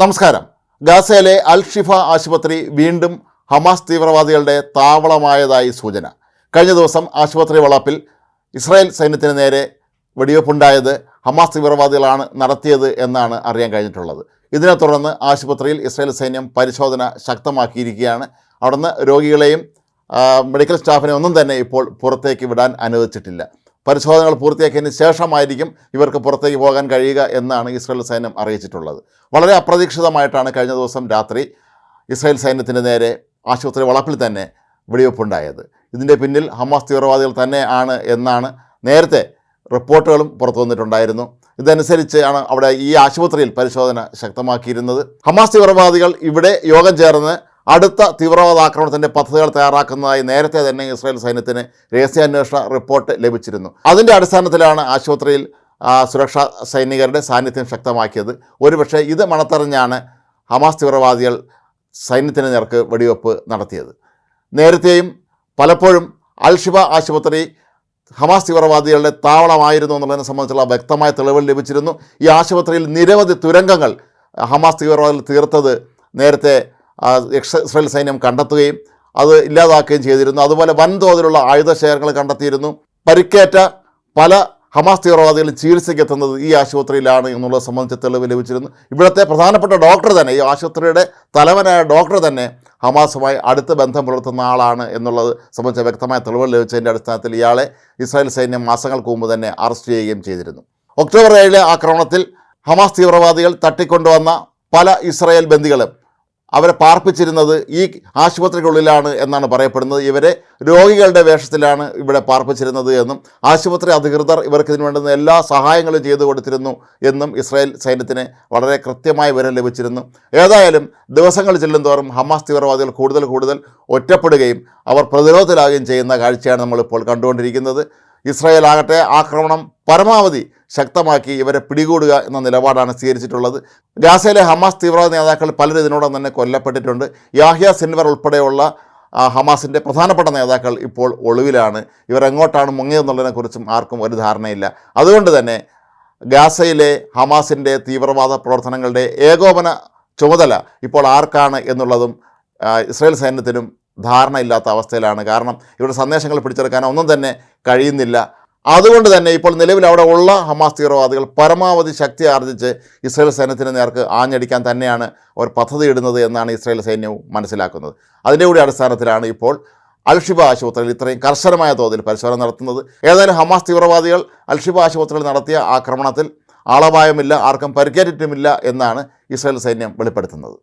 നമസ്കാരം. ഗാസയിലെ അൽ ഷിഫ ആശുപത്രി വീണ്ടും ഹമാസ് തീവ്രവാദികളുടെ താവളമായതായി സൂചന. കഴിഞ്ഞ ദിവസം ആശുപത്രി വളപ്പിൽ ഇസ്രായേൽ സൈന്യത്തിന് നേരെ വെടിവെപ്പുണ്ടായത് ഹമാസ് തീവ്രവാദികളാണ് നടത്തിയത് എന്നാണ് അറിയാൻ കഴിഞ്ഞിട്ടുള്ളത്. ഇതിനെ തുടർന്ന് ആശുപത്രിയിൽ ഇസ്രായേൽ സൈന്യം പരിശോധന ശക്തമാക്കിയിരിക്കുകയാണ്. അവിടുന്ന് രോഗികളെയും മെഡിക്കൽ സ്റ്റാഫിനെ ഒന്നും തന്നെ ഇപ്പോൾ പുറത്തേക്ക് വിടാൻ അനുവദിച്ചിട്ടില്ല. പരിശോധനകൾ പൂർത്തിയാക്കിയതിന് ശേഷമായിരിക്കും ഇവർക്ക് പുറത്തേക്ക് പോകാൻ കഴിയുക എന്നാണ് ഇസ്രായേൽ സൈന്യം അറിയിച്ചിട്ടുള്ളത്. വളരെ അപ്രതീക്ഷിതമായിട്ടാണ് കഴിഞ്ഞ ദിവസം രാത്രി ഇസ്രായേൽ സൈന്യത്തിന് നേരെ ആശുപത്രി വളപ്പിൽ തന്നെ വെടിവെപ്പുണ്ടായത്. ഇതിന്റെ പിന്നിൽ ഹമാസ് തീവ്രവാദികൾ തന്നെ ആണ് എന്നാണ് നേരത്തെ റിപ്പോർട്ടുകളും പുറത്തു വന്നിട്ടുണ്ടായിരുന്നു. ഇതനുസരിച്ചാണ് അവിടെ ഈ ആശുപത്രിയിൽ പരിശോധന ശക്തമാക്കിയിരുന്നത്. ഹമാസ് തീവ്രവാദികൾ ഇവിടെ യോഗം ചേർന്ന് അടുത്ത തീവ്രവാദ ആക്രമണത്തിന്റെ പദ്ധതികൾ തയ്യാറാക്കുന്നതായി നേരത്തെ തന്നെ ഇസ്രായേൽ സൈന്യത്തിന് രഹസ്യാന്വേഷണ റിപ്പോർട്ട് ലഭിച്ചിരുന്നു. അതിന്റെ അടിസ്ഥാനത്തിലാണ് ആശുപത്രിയിൽ സുരക്ഷാ സൈനികരുടെ സാന്നിധ്യം ശക്തമാക്കിയത്. ഒരുപക്ഷെ ഇത് മണത്തറിഞ്ഞാണ് ഹമാസ് തീവ്രവാദികൾ സൈന്യത്തിന് നേർക്ക് വെടിവെപ്പ് നടത്തിയത്. നേരത്തെയും പലപ്പോഴും അൽഷിബ ആശുപത്രി ഹമാസ് തീവ്രവാദികളുടെ താവളമായിരുന്നു എന്നുള്ളതിനെ സംബന്ധിച്ചുള്ള വ്യക്തമായ തെളിവുകൾ ലഭിച്ചിരുന്നു. ഈ ആശുപത്രിയിൽ നിരവധി തുരങ്കങ്ങൾ ഹമാസ് തീവ്രവാദികൾ തീർത്തത് നേരത്തെ ഇസ്രായേൽ സൈന്യം കണ്ടെത്തുകയും അത് ഇല്ലാതാക്കുകയും ചെയ്തിരുന്നു. അതുപോലെ വൻതോതിലുള്ള ആയുധശേഖരങ്ങൾ കണ്ടെത്തിയിരുന്നു. പരിക്കേറ്റ പല ഹമാസ് തീവ്രവാദികൾ ചികിത്സയ്ക്ക് എത്തുന്നത് ഈ ആശുപത്രിയിലാണ് എന്നുള്ളത് സംബന്ധിച്ച് തെളിവ് ലഭിച്ചിരുന്നു. ഇവിടുത്തെ പ്രധാനപ്പെട്ട ഡോക്ടർ തന്നെ ഈ ആശുപത്രിയുടെ തലവനായ ഡോക്ടർ തന്നെ ഹമാസുമായി അടുത്ത ബന്ധം പുലർത്തുന്ന ആളാണ് എന്നുള്ളത് സംബന്ധിച്ച വ്യക്തമായ തെളിവ് ലഭിച്ചതിന്റെ അടിസ്ഥാനത്തിൽ ഇയാളെ ഇസ്രായേൽ സൈന്യം മാസങ്ങൾക്ക് മുമ്പ് തന്നെ അറസ്റ്റ് ചെയ്യുകയും ചെയ്തിരുന്നു. ഒക്ടോബർ ഏഴിലെ ആക്രമണത്തിൽ ഹമാസ് തീവ്രവാദികൾ തട്ടിക്കൊണ്ടുവന്ന പല ഇസ്രായേൽ ബന്ദികളും അവരെ പാർപ്പിച്ചിരുന്നത് ഈ ആശുപത്രിക്കുള്ളിലാണ് എന്നാണ് പറയപ്പെടുന്നത്. ഇവരെ രോഗികളുടെ വേഷത്തിലാണ് ഇവിടെ പാർപ്പിച്ചിരുന്നത് എന്നും ആശുപത്രി അധികൃതർ ഇവർക്ക് ഇതിന് വേണ്ടുന്ന എല്ലാ സഹായങ്ങളും ചെയ്തു കൊടുത്തിരുന്നു എന്നും ഇസ്രായേൽ സൈന്യത്തിന് വളരെ കൃത്യമായ വിവരം ലഭിച്ചിരുന്നു. ഏതായാലും ദിവസങ്ങൾ ചെല്ലുന്തോറും ഹമാസ് തീവ്രവാദികൾ കൂടുതൽ കൂടുതൽ ഒറ്റപ്പെടുകയും അവർ പ്രതിരോധത്തിലാകുകയും ചെയ്യുന്ന കാഴ്ചയാണ് നമ്മളിപ്പോൾ കണ്ടുകൊണ്ടിരിക്കുന്നത്. ഇസ്രായേൽ ആകട്ടെ ആക്രമണം പരമാവധി ശക്തമാക്കി ഇവരെ പിടികൂടുക എന്ന നിലപാടാണ് സ്വീകരിച്ചിട്ടുള്ളത്. ഗാസയിലെ ഹമാസ് തീവ്രവാദ നേതാക്കൾ പലരും ഇതിനോടൊപ്പം തന്നെ കൊല്ലപ്പെട്ടിട്ടുണ്ട്. യാഹ്യ സിൻവർ ഉൾപ്പെടെയുള്ള ഹമാസിന്റെ പ്രധാനപ്പെട്ട നേതാക്കൾ ഇപ്പോൾ ഒളിവിലാണ്. ഇവരെങ്ങോട്ടാണ് മുങ്ങിയതെന്നുള്ളതിനെക്കുറിച്ചും ആർക്കും ഒരു ധാരണയില്ല. അതുകൊണ്ട് തന്നെ ഗാസയിലെ ഹമാസിന്റെ തീവ്രവാദ പ്രവർത്തനങ്ങളുടെ ഏകോപന ചുമതല ഇപ്പോൾ ആർക്കാണ് എന്നുള്ളതും ഇസ്രായേൽ സൈന്യത്തിനും ധാരണയില്ലാത്ത അവസ്ഥയിലാണ്. കാരണം ഇവരുടെ സന്ദേശങ്ങൾ പിടിച്ചെടുക്കാൻ ഒന്നും തന്നെ കഴിയുന്നില്ല. അതുകൊണ്ട് തന്നെ ഇപ്പോൾ നിലവിൽ അവിടെ ഉള്ള ഹമാസ് തീവ്രവാദികൾ പരമാവധി ശക്തി ആർജിച്ച് ഇസ്രായേൽ സൈന്യത്തിന് നേർക്ക് ആഞ്ഞടിക്കാൻ തന്നെയാണ് അവർ പദ്ധതി ഇടുന്നത് എന്നാണ് ഇസ്രായേൽ സൈന്യവും മനസ്സിലാക്കുന്നത്. അതിന്റെ കൂടി അടിസ്ഥാനത്തിലാണ് ഇപ്പോൾ അൽഷിബ ആശുപത്രിയിൽ ഇത്രയും കർശനമായ തോതിൽ പരിശോധന നടത്തുന്നത്. ഏതായാലും ഹമാസ് തീവ്രവാദികൾ അൽഷിബ ആശുപത്രിയിൽ നടത്തിയ ആക്രമണത്തിൽ ആളപായമില്ല ആർക്കും പരിക്കേറ്റിട്ടുമില്ല എന്നാണ് ഇസ്രായേൽ സൈന്യം വെളിപ്പെടുത്തുന്നത്.